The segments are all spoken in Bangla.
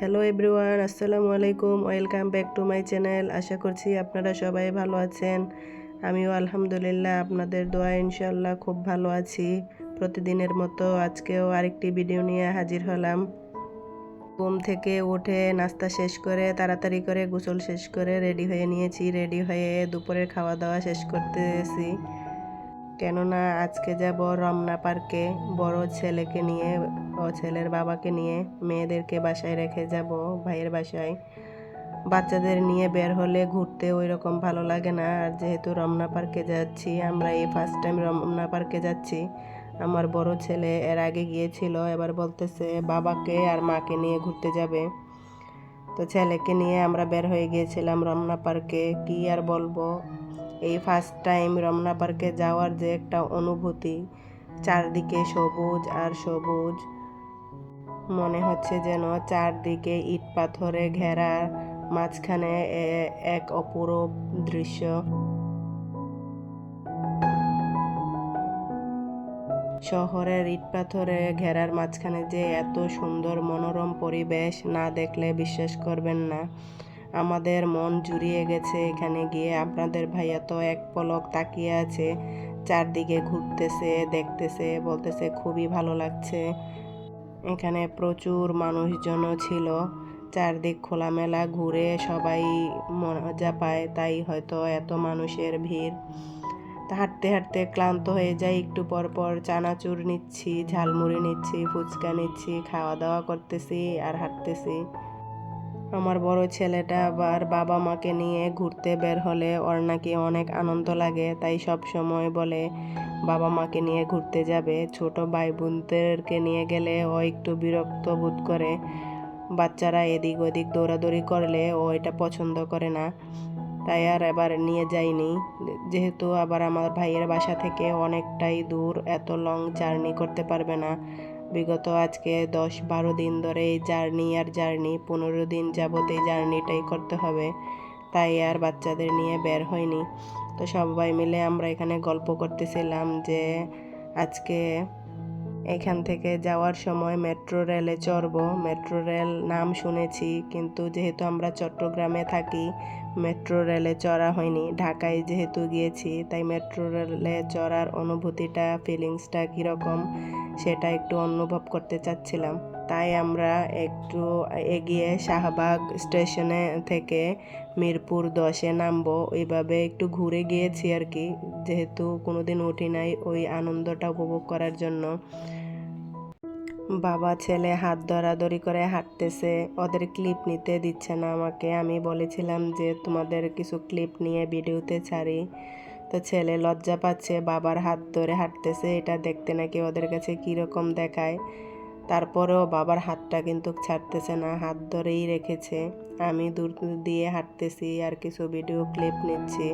হ্যালো এভরিওয়ান আসসালামু আলাইকুম welcome back to my channel আশা করছি আপনারা সবাই ভালো আছেন। আমিও আলহামদুলিল্লাহ আপনাদের দোয়া ইনশাল্লাহ খুব ভালো আছি। প্রতিদিনের মতো আজকেও আরেকটি ভিডিও নিয়ে হাজির হলাম। ঘুম থেকে উঠে নাস্তা শেষ করে, তাড়াতাড়ি করে গোসল শেষ করে রেডি হয়ে নিয়েছি। রেডি হয়ে দুপুরের খাওয়া দাওয়া শেষ করতেছি। কেননা আজকে যাব রমনা পার্কে বড় ছেলেকে নিয়ে ও ছেলের বাবাকে নিয়ে, মেয়েদেরকে বাসায় রেখে যাব ভাইয়ের বাসায়। বাচ্চাদের নিয়ে বের হলে ঘুরতে ওই রকম ভালো লাগে না। আর যেহেতু রমনা পার্কে যাচ্ছি, আমরা এই ফার্স্ট টাইম রমনা পার্কে যাচ্ছি। আমার বড় ছেলে এর আগে গিয়েছিল, এবার বলতেছে বাবাকে আর মাকে নিয়ে ঘুরতে যাবে। তো ছেলেকে নিয়ে আমরা বের হয়ে গিয়েছিলাম রমনা পার্কে। কি আর বলব? এই ফার্স্ট টাইম রমনা পার্কে যাওয়ার যে একটা অনুভূতি, চারদিকে সবুজ আর সবুজ। মনে হচ্ছে যেন চারদিকে ইট পাথরে ঘেরা, মাঝখানে এক অপূরূপ দৃশ্য। শহরের ইট পাথরে ঘেরার মাঝখানে যে এত সুন্দর মনোরম পরিবেশ না দেখলে বিশ্বাস করবেন না। আমাদের মন জুড়িয়ে গেছে এখানে গিয়ে। আপনাদের ভাইয়া তো এক পলক তাকিয়ে আছে, চারদিকে ঘুরতেছে, দেখতেছে, বলতেছে খুবই ভালো লাগছে। এখানে প্রচুর মানুষজনও ছিল, চারদিক খোলামেলা ঘুরে সবাই মজা পায়, তাই হয়তো এত মানুষের ভিড়। হাঁটতে হাঁটতে ক্লান্ত হয়ে যাই, একটু পর পর চানাচুর নিচ্ছি, ঝালমুড়ি নিচ্ছি, ফুচকা নিচ্ছি, খাওয়া দাওয়া করতেছি আর হাঁটতেছি। আমার বড় ছেলেটা আবার বাবা মাকে নিয়ে ঘুরতে বের হলে ওর নাকি অনেক আনন্দ লাগে। তাই সব সময় বলে বাবা মাকে নিয়ে ঘুরতে যাবে। ছোট ভাই বোনদেরকে নিয়ে গেলে ও একটু বিরক্ত বোধ করে। বাচ্চারা এদিক ওদিক দৌড়াদৌড়ি করলে ও এটা পছন্দ করে না। তাই আর এবার নিয়ে যাইনি। যেহেতু আবার আমার ভাইয়ের বাসা থেকে অনেকটাই দূর, এত লং জার্নি করতে পারবে না। বিগত আজকে দশ বারো দিন ধরে এই জার্নি আর জার্নি, পনেরো দিন যাবত এই জার্নিটাই করতে হবে। তাই আর বাচ্চাদের নিয়ে বের হয়নি। তো সবাই মিলে আমরা এখানে গল্প করতেছিলাম যে আজকে এখান থেকে যাওয়ার সময় মেট্রো রেলে চড়ব। মেট্রো রেল নাম শুনেছি, কিন্তু যেহেতু আমরা চট্টগ্রামে থাকি, মেট্রো রেলে চড়া হয়নি। ঢাকায় যেহেতু গিয়েছি, তাই মেট্রো রেলে চড়ার অনুভূতিটা ফিলিংসটা কীরকম? সেটা একটু অনুভব করতে চাচ্ছিলাম। তাই আমরা একটু এগিয়ে শাহবাগ স্টেশনে থেকে মিরপুর দশে নামবো। ওইভাবে একটু ঘুরে গিয়েছি আর কি। যেহেতু কোনোদিন উঠি নাই, ওই আনন্দটা উপভোগ করার জন্য। বাবা, ছেলে হাত ধরাধরি করে হাঁটতেছে। ওদের ক্লিপ নিতে দিচ্ছে না আমাকে। আমি বলেছিলাম যে, তোমাদের কিছু ক্লিপ নিয়ে ভিডিওতে ছাড়ি। তো ছেলে লজ্জা পাচ্ছে, বাবার হাত ধরে হাঁটতেছে, এটা দেখতে নাকি ওদের কাছে কীরকম দেখায়। তারপরেও বাবার হাতটা কিন্তু ছাড়তেছে না, হাত ধরেই রেখেছে। আমি দূর দিয়ে হাঁটতেছি আর কিছু ভিডিও ক্লিপ নিচ্ছি।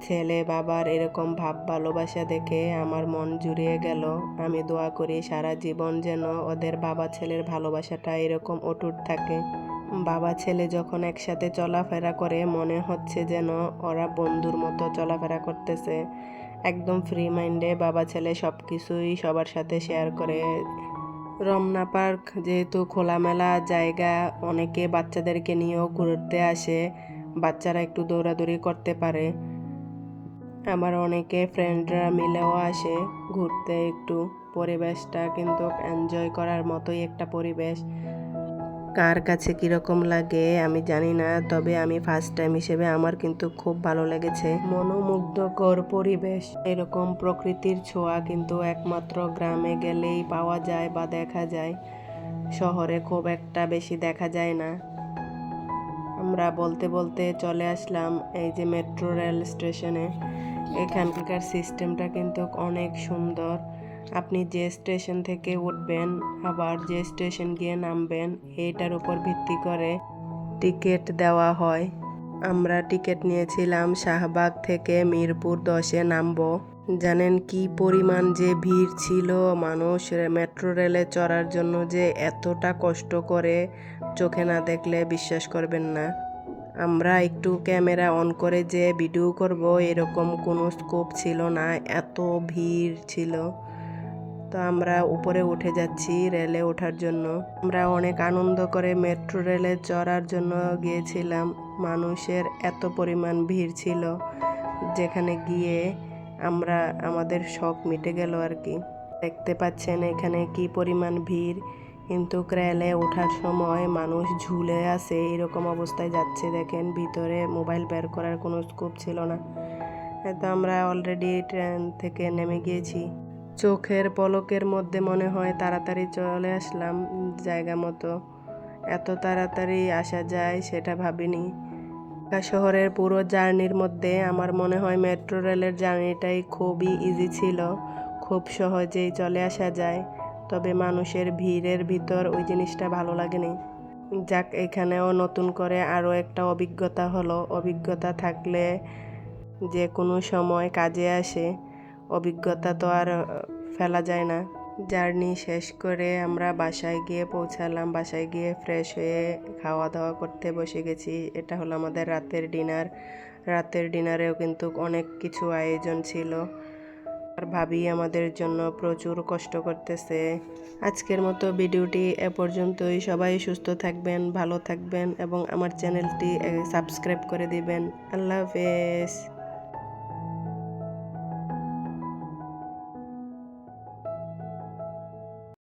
ছেলে বাবার এরকম ভাব ভালোবাসা দেখে আমার মন জুড়িয়ে গেল। আমি দোয়া করি সারা জীবন যেন ওদের বাবা ছেলের ভালোবাসাটা এরকম অটুট থাকে। বাবা ছেলে যখন একসাথে চলাফেরা করে, মনে হচ্ছে যেন ওরা বন্ধুর মতো চলাফেরা করতেছে। একদম ফ্রি মাইন্ডে বাবা ছেলে সব কিছুই সবার সাথে শেয়ার করে। রমনা পার্ক যেহেতু খোলামেলা জায়গা, অনেকে বাচ্চাদেরকে নিয়েও ঘুরতে আসে, বাচ্চারা একটু দৌড়াদৌড়ি করতে পারে। আমার অনেকে ফ্রেন্ডরা মিলেও আসে ঘুরতে একটু। পরিবেশটা কিন্তু এনজয় করার মতোই একটা পরিবেশ। কার কাছে কীরকম লাগে আমি জানি না, তবে আমি ফার্স্ট টাইম হিসেবে আমার কিন্তু খুব ভালো লেগেছে। মনোমুগ্ধকর পরিবেশ, এরকম প্রকৃতির ছোঁয়া কিন্তু একমাত্র গ্রামে গেলেই পাওয়া যায় বা দেখা যায়। শহরে খুব একটা বেশি দেখা যায় না। আমরা বলতে বলতে চলে আসলাম এই যে মেট্রো রেল স্টেশনে এখানকার সিস্টেমটা কিন্তু অনেক সুন্দর। আপনি যে স্টেশন থেকে উঠবেন, আবার যে স্টেশন গিয়ে নামবেন, এইটার উপর ভিত্তি করে টিকিট দেওয়া হয়। আমরা টিকিট নিয়েছিলাম শাহবাগ থেকে মিরপুর দশে নামবো। জানেন কি পরিমাণ যে ভিড় ছিল? মানুষ মেট্রো রেলে চড়ার জন্য যে এতটা কষ্ট করে চোখে না দেখলে বিশ্বাস করবেন না। আমরা একটু ক্যামেরা অন করে যে ভিডিও করব, এরকম কোনো স্কোপ ছিল না। এত ভিড় ছিল। তো আমরা উপরে উঠে যাচ্ছি রেলে ওঠার জন্য। আমরা অনেক আনন্দ করে মেট্রো রেলে চড়ার জন্য গিয়েছিলাম। মানুষের এত পরিমাণ ভিড় ছিল যেখানে গিয়ে আমরা, আমাদের শখ মিটে গেল আর কি। দেখতে পাচ্ছেন এখানে কি পরিমাণ ভিড়। কিন্তু রেলে ওঠার সময় মানুষ ঝুলে আছে, এরকম অবস্থায় যাচ্ছে দেখেন। ভিতরে মোবাইল বের করার কোনো স্কোপ ছিল না। তো আমরা অলরেডি ট্রেন থেকে নেমে গিয়েছি। চোখের পলকের মধ্যে মনে হয় তাড়াতাড়ি চলে আসলাম জায়গা মতো। এত তাড়াতাড়ি আসা যায় সেটা ভাবিনি। শহরের পুরো জার্নির মধ্যে আমার মনে হয় মেট্রো রেলের জার্নিটাই খুবই ইজি ছিল। খুব সহজেই চলে আসা যায়। তবে মানুষের ভিড়ের ভিতর ওই জিনিসটা ভালো লাগেনি। যাক, এখানেও নতুন করে আরও একটা অভিজ্ঞতা হলো। অভিজ্ঞতা থাকলে যে কোনো সময় কাজে আসে। অভিজ্ঞতা তো আর ফেলা যায় না। জার্নি শেষ করে আমরা বাসায় গিয়ে পৌঁছালাম, বাসায় গিয়ে ফ্রেশ হয়ে খাওয়া দাওয়া করতে বসে গেছি। এটা হলো আমাদের রাতের ডিনার রাতের ডিনারেও কিন্তু অনেক কিছু আয়োজন ছিল। আর ভাবি আমাদের জন্য প্রচুর কষ্ট করতেছে। আজকের মতো ভিডিওটি এ পর্যন্তই। সবাই সুস্থ থাকবেন, ভালো থাকবেন এবং আমার চ্যানেলটি সাবস্ক্রাইব করে দিবেন। আল্লাহ হাফেজ।